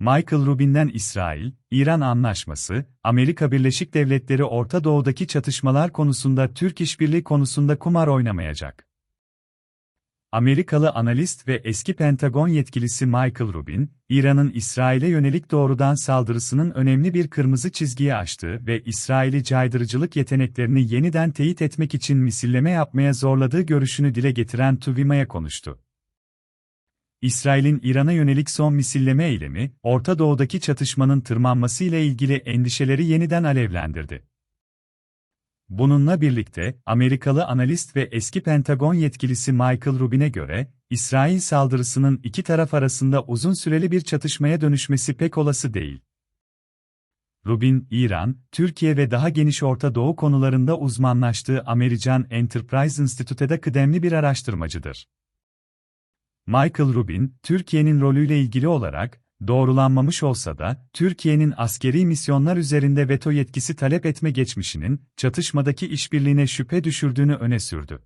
Michael Rubin'den İsrail-İran anlaşması, Amerika Birleşik Devletleri Orta Doğu'daki çatışmalar konusunda Türk işbirliği konusunda kumar oynamayacak. Amerikalı analist ve eski Pentagon yetkilisi Michael Rubin, İran'ın İsrail'e yönelik doğrudan saldırısının önemli bir kırmızı çizgiyi aştığı ve İsrail'i caydırıcılık yeteneklerini yeniden teyit etmek için misilleme yapmaya zorladığı görüşünü dile getiren Tuvima'ya konuştu. İsrail'in İran'a yönelik son misilleme eylemi, Orta Doğu'daki çatışmanın tırmanması ile ilgili endişeleri yeniden alevlendirdi. Bununla birlikte, Amerikalı analist ve eski Pentagon yetkilisi Michael Rubin'e göre, İsrail saldırısının iki taraf arasında uzun süreli bir çatışmaya dönüşmesi pek olası değil. Rubin, İran, Türkiye ve daha geniş Orta Doğu konularında uzmanlaştığı American Enterprise Institute'da kıdemli bir araştırmacıdır. Michael Rubin, Türkiye'nin rolüyle ilgili olarak, doğrulanmamış olsa da, Türkiye'nin askeri misyonlar üzerinde veto yetkisi talep etme geçmişinin, çatışmadaki işbirliğine şüphe düşürdüğünü öne sürdü.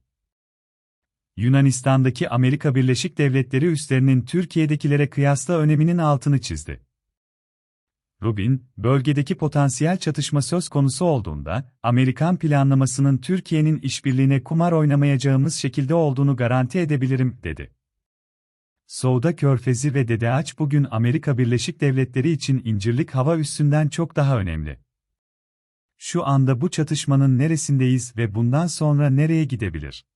Yunanistan'daki Amerika Birleşik Devletleri üslerinin Türkiye'dekilere kıyasla öneminin altını çizdi. Rubin, bölgedeki potansiyel çatışma söz konusu olduğunda, Amerikan planlamasının Türkiye'nin işbirliğine kumar oynamayacağımız şekilde olduğunu garanti edebilirim, dedi. Soğuda Körfezi ve Dedeağaç bugün Amerika Birleşik Devletleri için incirlik hava üssünden çok daha önemli. Şu anda bu çatışmanın neresindeyiz ve bundan sonra nereye gidebilir?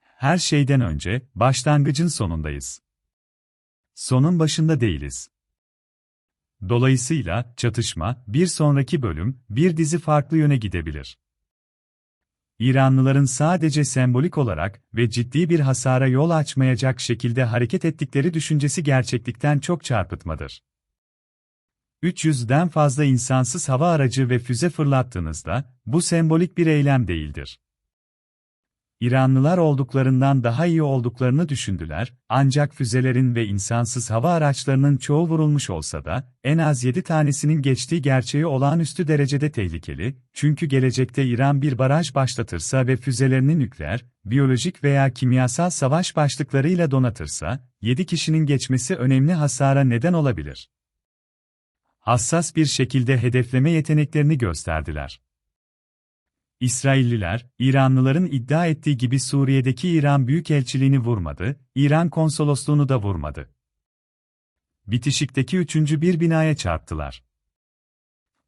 Her şeyden önce, başlangıcın sonundayız. Sonun başında değiliz. Dolayısıyla, çatışma, bir sonraki bölüm, bir dizi farklı yöne gidebilir. İranlıların sadece sembolik olarak ve ciddi bir hasara yol açmayacak şekilde hareket ettikleri düşüncesi gerçeklikten çok çarpıtmadır. 300'den fazla insansız hava aracı ve füze fırlattığınızda, bu sembolik bir eylem değildir. İranlılar olduklarından daha iyi olduklarını düşündüler, ancak füzelerin ve insansız hava araçlarının çoğu vurulmuş olsa da, en az 7 tanesinin geçtiği gerçeği olağanüstü derecede tehlikeli, çünkü gelecekte İran bir baraj başlatırsa ve füzelerini nükleer, biyolojik veya kimyasal savaş başlıklarıyla donatırsa, 7 kişinin geçmesi önemli hasara neden olabilir. Hassas bir şekilde hedefleme yeteneklerini gösterdiler. İsrailliler, İranlıların iddia ettiği gibi Suriye'deki İran Büyükelçiliğini vurmadı, İran konsolosluğunu da vurmadı. Bitişik'teki üçüncü bir binaya çarptılar.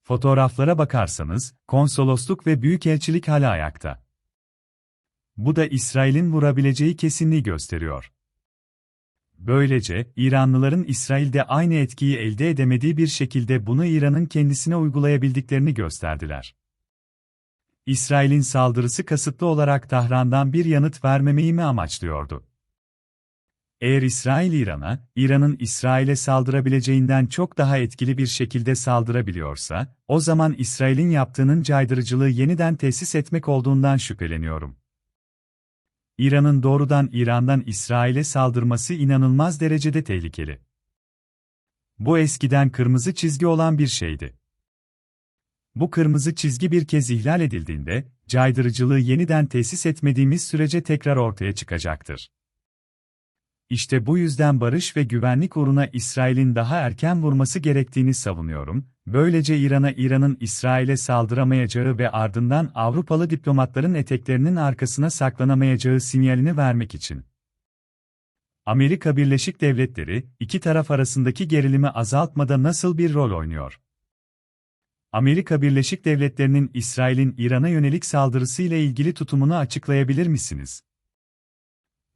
Fotoğraflara bakarsanız, konsolosluk ve büyükelçilik hala ayakta. Bu da İsrail'in vurabileceği kesinliği gösteriyor. Böylece, İranlıların İsrail'de aynı etkiyi elde edemediği bir şekilde bunu İran'ın kendisine uygulayabildiklerini gösterdiler. İsrail'in saldırısı kasıtlı olarak Tahran'dan bir yanıt vermemeyi mi amaçlıyordu? Eğer İsrail İran'a, İran'ın İsrail'e saldırabileceğinden çok daha etkili bir şekilde saldırabiliyorsa, o zaman İsrail'in yaptığının caydırıcılığı yeniden tesis etmek olduğundan şüpheleniyorum. İran'ın doğrudan İran'dan İsrail'e saldırması inanılmaz derecede tehlikeli. Bu eskiden kırmızı çizgi olan bir şeydi. Bu kırmızı çizgi bir kez ihlal edildiğinde, caydırıcılığı yeniden tesis etmediğimiz sürece tekrar ortaya çıkacaktır. İşte bu yüzden barış ve güvenlik uğruna İsrail'in daha erken vurması gerektiğini savunuyorum, böylece İran'a İran'ın İsrail'e saldıramayacağı ve ardından Avrupalı diplomatların eteklerinin arkasına saklanamayacağı sinyalini vermek için. Amerika Birleşik Devletleri, iki taraf arasındaki gerilimi azaltmada nasıl bir rol oynuyor? Amerika Birleşik Devletleri'nin İsrail'in İran'a yönelik saldırısı ile ilgili tutumunu açıklayabilir misiniz?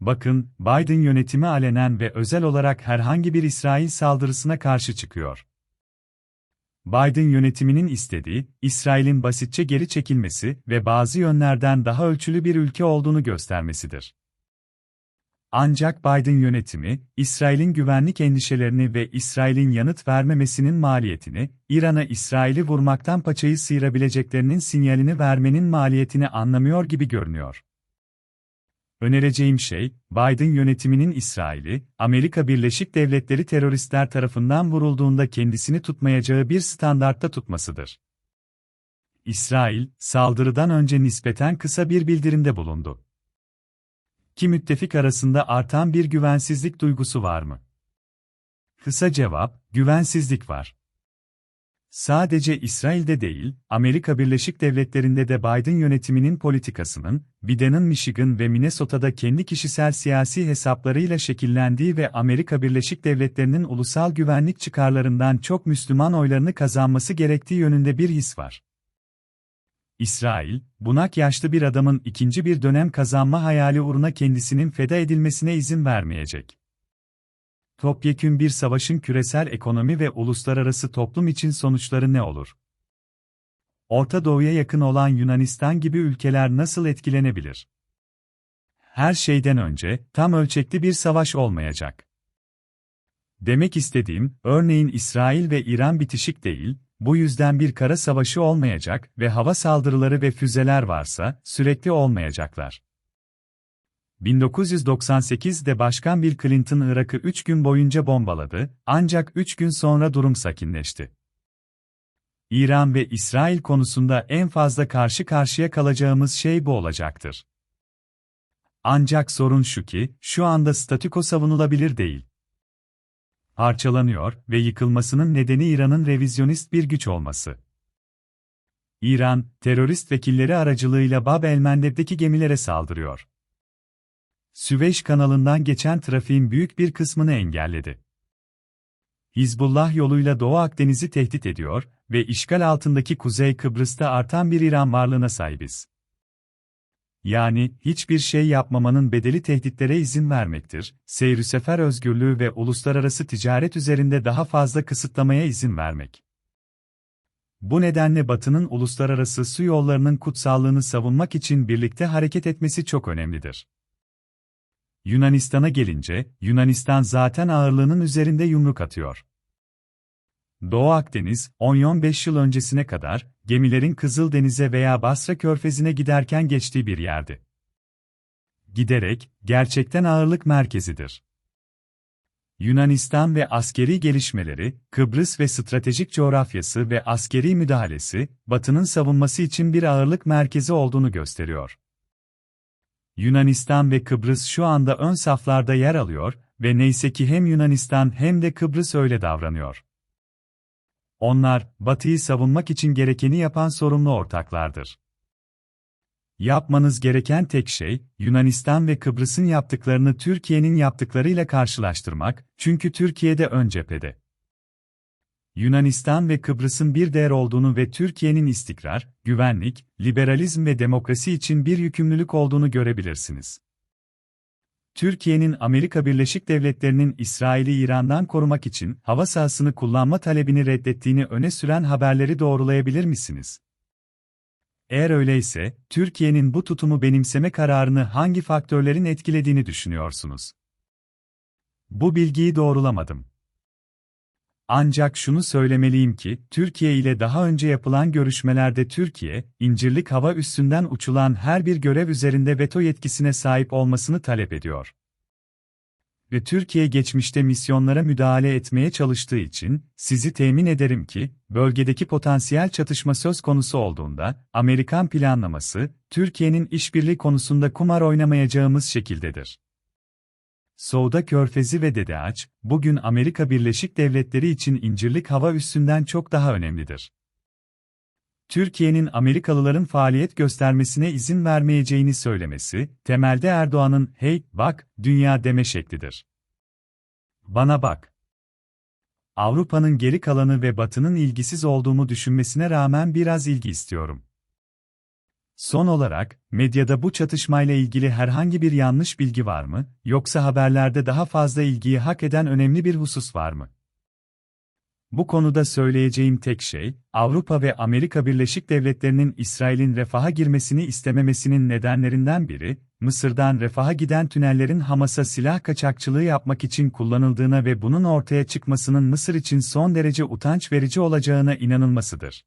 Bakın, Biden yönetimi alenen ve özel olarak herhangi bir İsrail saldırısına karşı çıkıyor. Biden yönetiminin istediği, İsrail'in basitçe geri çekilmesi ve bazı yönlerden daha ölçülü bir ülke olduğunu göstermesidir. Ancak Biden yönetimi, İsrail'in güvenlik endişelerini ve İsrail'in yanıt vermemesinin maliyetini, İran'a İsrail'i vurmaktan paçayı sıyırabileceklerinin sinyalini vermenin maliyetini anlamıyor gibi görünüyor. Önereceğim şey, Biden yönetiminin İsrail'i, Amerika Birleşik Devletleri teröristler tarafından vurulduğunda kendisini tutmayacağı bir standartta tutmasıdır. İsrail, saldırıdan önce nispeten kısa bir bildirimde bulundu ki müttefik arasında artan bir güvensizlik duygusu var mı? Kısa cevap, güvensizlik var. Sadece İsrail'de değil, Amerika Birleşik Devletleri'nde de Biden yönetiminin politikasının, Biden'ın Michigan ve Minnesota'da kendi kişisel siyasi hesaplarıyla şekillendiği ve Amerika Birleşik Devletleri'nin ulusal güvenlik çıkarlarından çok Müslüman oylarını kazanması gerektiği yönünde bir his var. İsrail, bunak yaşlı bir adamın ikinci bir dönem kazanma hayali uğruna kendisinin feda edilmesine izin vermeyecek. Topyekün bir savaşın küresel ekonomi ve uluslararası toplum için sonuçları ne olur? Orta Doğu'ya yakın olan Yunanistan gibi ülkeler nasıl etkilenebilir? Her şeyden önce, tam ölçekli bir savaş olmayacak. Demek istediğim, örneğin İsrail ve İran bitişik değil, bu yüzden bir kara savaşı olmayacak ve hava saldırıları ve füzeler varsa, sürekli olmayacaklar. 1998'de Başkan Bill Clinton Irak'ı 3 gün boyunca bombaladı, ancak 3 gün sonra durum sakinleşti. İran ve İsrail konusunda en fazla karşı karşıya kalacağımız şey bu olacaktır. Ancak sorun şu ki, şu anda statüko savunulabilir değil. Parçalanıyor ve yıkılmasının nedeni İran'ın revizyonist bir güç olması. İran, terörist vekilleri aracılığıyla Bab el-Mandeb'deki gemilere saldırıyor. Süveyş kanalından geçen trafiğin büyük bir kısmını engelledi. Hizbullah yoluyla Doğu Akdeniz'i tehdit ediyor ve işgal altındaki Kuzey Kıbrıs'ta artan bir İran varlığına sahibiz. Yani, hiçbir şey yapmamanın bedeli tehditlere izin vermektir, seyri sefer özgürlüğü ve uluslararası ticaret üzerinde daha fazla kısıtlamaya izin vermek. Bu nedenle Batı'nın uluslararası su yollarının kutsallığını savunmak için birlikte hareket etmesi çok önemlidir. Yunanistan'a gelince, Yunanistan zaten ağırlığının üzerinde yumruk atıyor. Doğu Akdeniz, 10-15 yıl öncesine kadar, gemilerin Kızıldeniz'e veya Basra Körfezi'ne giderken geçtiği bir yerdi. Giderek, gerçekten ağırlık merkezidir. Yunanistan ve askeri gelişmeleri, Kıbrıs ve stratejik coğrafyası ve askeri müdahalesi, Batı'nın savunması için bir ağırlık merkezi olduğunu gösteriyor. Yunanistan ve Kıbrıs şu anda ön saflarda yer alıyor ve neyse ki hem Yunanistan hem de Kıbrıs öyle davranıyor. Onlar, Batı'yı savunmak için gerekeni yapan sorumlu ortaklardır. Yapmanız gereken tek şey, Yunanistan ve Kıbrıs'ın yaptıklarını Türkiye'nin yaptıklarıyla karşılaştırmak, çünkü Türkiye'de ön cephede. Yunanistan ve Kıbrıs'ın bir değer olduğunu ve Türkiye'nin istikrar, güvenlik, liberalizm ve demokrasi için bir yükümlülük olduğunu görebilirsiniz. Türkiye'nin Amerika Birleşik Devletleri'nin İsrail'i İran'dan korumak için hava sahasını kullanma talebini reddettiğini öne süren haberleri doğrulayabilir misiniz? Eğer öyleyse, Türkiye'nin bu tutumu benimseme kararını hangi faktörlerin etkilediğini düşünüyorsunuz? Bu bilgiyi doğrulamadım. Ancak şunu söylemeliyim ki, Türkiye ile daha önce yapılan görüşmelerde Türkiye, İncirlik hava üssünden uçulan her bir görev üzerinde veto yetkisine sahip olmasını talep ediyor. Ve Türkiye geçmişte misyonlara müdahale etmeye çalıştığı için, sizi temin ederim ki, bölgedeki potansiyel çatışma söz konusu olduğunda, Amerikan planlaması, Türkiye'nin işbirliği konusunda kumar oynamayacağımız şekildedir. Souda Körfezi ve Dedeağaç, bugün Amerika Birleşik Devletleri için incirlik hava üssünden çok daha önemlidir. Türkiye'nin Amerikalıların faaliyet göstermesine izin vermeyeceğini söylemesi, temelde Erdoğan'ın "hey, bak, dünya" deme şeklidir. Bana bak. Avrupa'nın geri kalanı ve Batı'nın ilgisiz olduğumu düşünmesine rağmen biraz ilgi istiyorum. Son olarak, medyada bu çatışmayla ilgili herhangi bir yanlış bilgi var mı, yoksa haberlerde daha fazla ilgiyi hak eden önemli bir husus var mı? Bu konuda söyleyeceğim tek şey, Avrupa ve Amerika Birleşik Devletleri'nin İsrail'in refaha girmesini istememesinin nedenlerinden biri, Mısır'dan refaha giden tünellerin Hamas'a silah kaçakçılığı yapmak için kullanıldığına ve bunun ortaya çıkmasının Mısır için son derece utanç verici olacağına inanılmasıdır.